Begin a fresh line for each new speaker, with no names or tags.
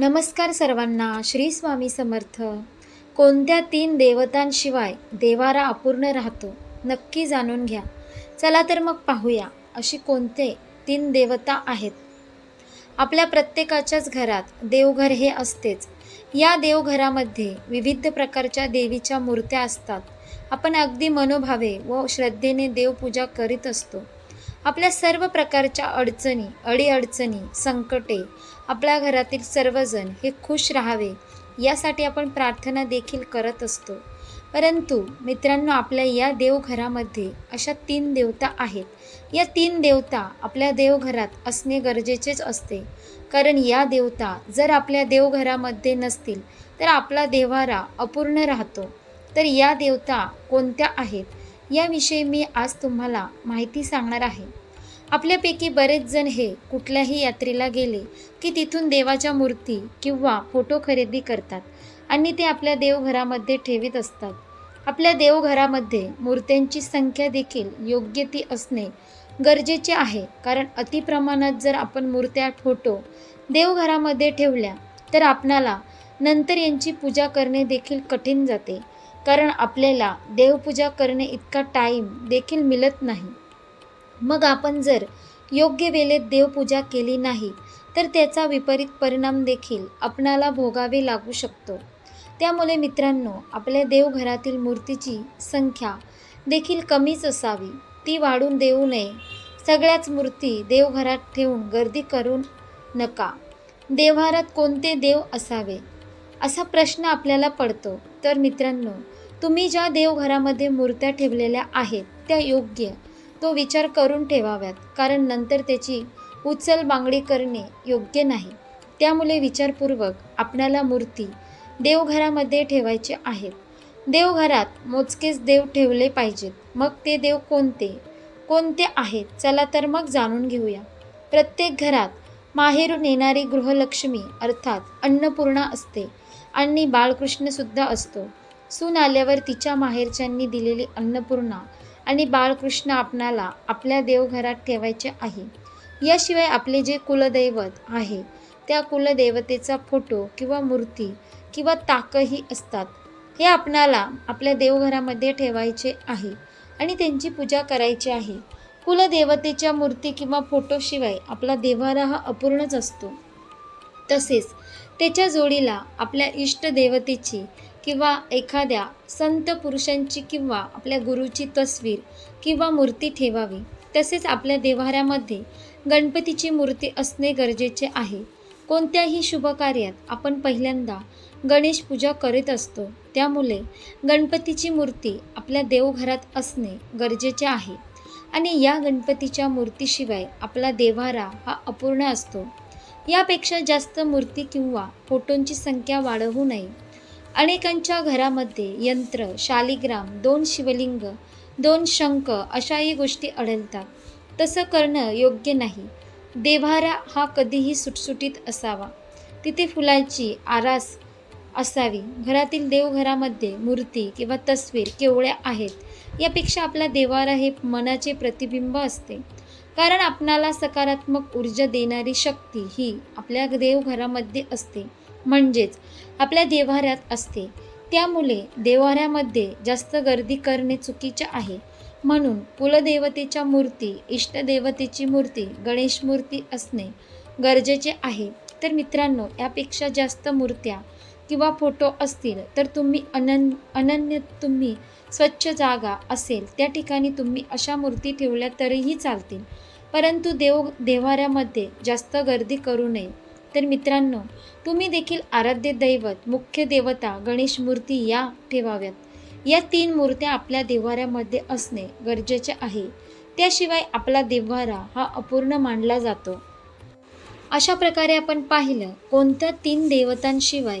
नमस्कार सर्वांना श्री स्वामी समर्थ. कोणत्या तीन देवतांशिवाय देवारा अपूर्ण राहतो नक्की जाणून घ्या. चला तर मग पाहूया अशी कोणते तीन देवता आहेत. आपल्या प्रत्येकाच्याच घरात देवघर हे असतेच. या देवघरामध्ये विविध प्रकारच्या देवीच्या मूर्त्या असतात. आपण अगदी मनोभावे व श्रद्धेने देवपूजा करीत असतो. आपल्या सर्व प्रकारच्या अडचणी अडीअडचणी संकटे आपल्या घरातील सर्वजण हे खुश राहावे यासाठी आपण प्रार्थना देखील करत असतो. परंतु मित्रांनो आपल्या या देवघरामध्ये अशा तीन देवता आहेत. या तीन देवता आपल्या देवघरात असणे गरजेचेच असते. कारण या देवता जर आपल्या देवघरामध्ये नसतील तर आपला देवारा अपूर्ण राहतो. तर या देवता कोणत्या आहेत? याविषयी मी आज तुम्हाला माहिती सांगणार आहे. आपल्यापैकी बरेच जण हे कुठल्याही यात्रेला गेले की तिथून देवाच्या मूर्ती किंवा फोटो खरेदी करतात आणि ते आपल्या देवघरामध्ये ठेवीत असतात. आपल्या देवघरामध्ये मूर्त्यांची संख्या देखील योग्य ती असणे गरजेचे आहे. कारण अतिप्रमाणात जर आपण मूर्त्या फोटो देवघरामध्ये ठेवल्या तर आपणाला नंतर यांची पूजा करणे देखील कठीण जाते. कारण आपल्याला देवपूजा करणे इतका टाईम देखील मिळत नाही. मग आपण जर योग्य वेळेत देवपूजा केली नाही तर त्याचा विपरीत परिणाम देखील आपणाला भोगावे लागू शकतो. त्यामुळे मित्रांनो आपल्या देवघरातील मूर्तीची संख्या देखील कमीच असावी. ती वाढून देऊ नये. सगळ्याच मूर्ती देवघरात ठेवून गर्दी करू नका. देवघरात कोणते देव असावे? असा प्रश्न आपल्याला पडतो. तर मित्रांनो तुम्ही ज्या देवघरामध्ये मूर्त्या ठेवलेल्या आहेत त्या योग्य तो विचार करून ठेवाव्यात कारण नंतर त्याची उचल बांगडी करणे योग्य नाही. त्यामुळे विचारपूर्वक आपणाला मूर्ती देवघरामध्ये ठेवायचे आहेत. देवघरात मोजकेच देव ठेवले पाहिजेत. मग ते देव कोणते? कोणते आहेत? चला तर मग जाणून घेऊया. प्रत्येक घरात माहेरून येणारी गृहलक्ष्मी अर्थात अन्नपूर्णा असते आणि बाळकृष्णसुद्धा असतो. सून आल्यावर तिच्या माहेरच्यांनी दिलेली अन्नपूर्णा आणि बाळकृष्ण आपणाला आपल्या देवघरात ठेवायचे आहे. याशिवाय आपले जे कुलदैवत आहे त्या कुलदेवतेचा फोटो किंवा मूर्ती किंवा ताकही असतात हे आपणाला आपल्या देवघरामध्ये ठेवायचे आहे आणि त्यांची पूजा करायची आहे. कुलदेवतेच्या मूर्ती किंवा फोटोशिवाय आपला देवारा हा अपूर्णच असतो. तसेच त्याच्या जोडीला आपल्या इष्टदेवतेची किंवा एखाद्या संत पुरुषांची किंवा आपल्या गुरुची तस्वीर किंवा मूर्ती ठेवावी. तसेच आपल्या देवाऱ्यामध्ये गणपतीची मूर्ती असणे गरजेचे आहे. कोणत्याही शुभकार्यात आपण पहिल्यांदा गणेश पूजा करीत असतो. त्यामुळे गणपतीची मूर्ती आपल्या देवघरात असणे गरजेचे आहे. आणि या गणपतीच्या मूर्तीशिवाय आपला देवारा हा अपूर्ण असतो. यापेक्षा जास्त मूर्ती किंवा फोटोंची संख्या वाढवू नये. अनेकांच्या घरामध्ये यंत्र शालिग्राम दोन शिवलिंग दोन शंख अशाही गोष्टी आढळतात. तसं करणं योग्य नाही. देव्हारा हा कधीही सुटसुटीत असावा. तिथे फुलांची आरास असावी. घरातील देवघरामध्ये मूर्ती किंवा तस्वीर केवळ्या आहेत यापेक्षा आपला देवारा हे मनाचे प्रतिबिंब असते. कारण आपणाला सकारात्मक ऊर्जा देणारी शक्ती ही आपल्या देवघरामध्ये असते. म्हणजेच आपल्या देवाऱ्यात असते. त्यामुळे देवाऱ्यामध्ये जास्त गर्दी करणे चुकीचे आहे. म्हणून कुलदेवतेच्या मूर्ती इष्टदेवतेची मूर्ती गणेश मूर्ती असणे गरजेचे आहे. तर मित्रांनो यापेक्षा जास्त मूर्त्या किंवा फोटो असतील तर तुम्ही अनन अनन्य तुम्ही स्वच्छ जागा असेल त्या ठिकाणी तुम्ही अशा मूर्ती ठेवल्या तरीही चालतील. परंतु देव देवाऱ्यामध्ये जास्त गर्दी करू नये. तर मित्रांनो तुम्ही देखील आराध्य दैवत मुख्य देवता गणेश मूर्ती या ठेवाव्यात. या तीन मूर्त्या आपल्या देवाऱ्यामध्ये असणे गरजेचे आहे. त्याशिवाय आपला देव्हारा हा अपूर्ण मानला जातो. अशा प्रकारे आपण पाहिलं कोणत्या तीन देवतांशिवाय